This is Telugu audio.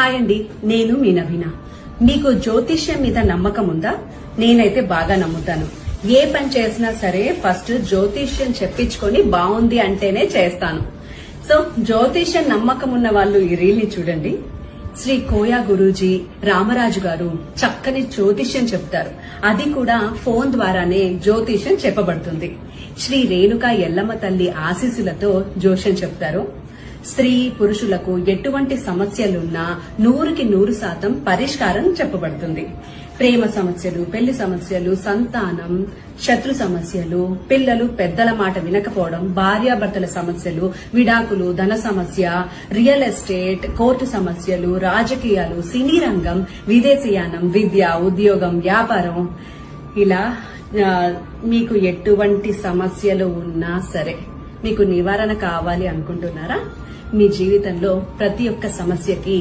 హాయ్ అండి నేను మీ నవీన మీకు జ్యోతిష్యం మీద నమ్మకం ఉందా? నేనైతే బాగా నమ్ముతాను. ఏ పని చేసినా సరే ఫస్ట్ జ్యోతిష్యం చెప్పించుకొని బాగుంది అంటేనే చేస్తాను. సో జ్యోతిష్యం నమ్మకం ఉన్న వాళ్ళు ఈ రీల్ని చూడండి. శ్రీ కోయా గురూజీ రామరాజు గారు చక్కని జ్యోతిష్యం చెప్తారు. అది కూడా ఫోన్ ద్వారానే జ్యోతిష్యం చెప్పబడుతుంది. శ్రీ రేణుక ఎల్లమ్మ తల్లి ఆశీస్సులతో జోష్యం చెప్తారు. స్త్రీ పురుషులకు ఎటువంటి సమస్యలున్నా నూరుకి నూరు శాతం పరిష్కారం చెప్పబడుతుంది. ప్రేమ సమస్యలు పెళ్ళి సమస్యలు సంతానం శత్రు సమస్యలు పిల్లలు పెద్దల మాట వినకపోవడం భార్యాభర్తల సమస్యలు విడాకులు ధన సమస్య రియల్ ఎస్టేట్ కోర్టు సమస్యలు రాజకీయాలు సినీ రంగం విదేశీయానం విద్య ఉద్యోగం వ్యాపారం. ఇలా మీకు ఎటువంటి సమస్యలు ఉన్నా సరే మీకు నివారణ కావాలి అనుకుంటున్నారా? మీ జీవితంలో ప్రతి ఒక్క సమస్యకి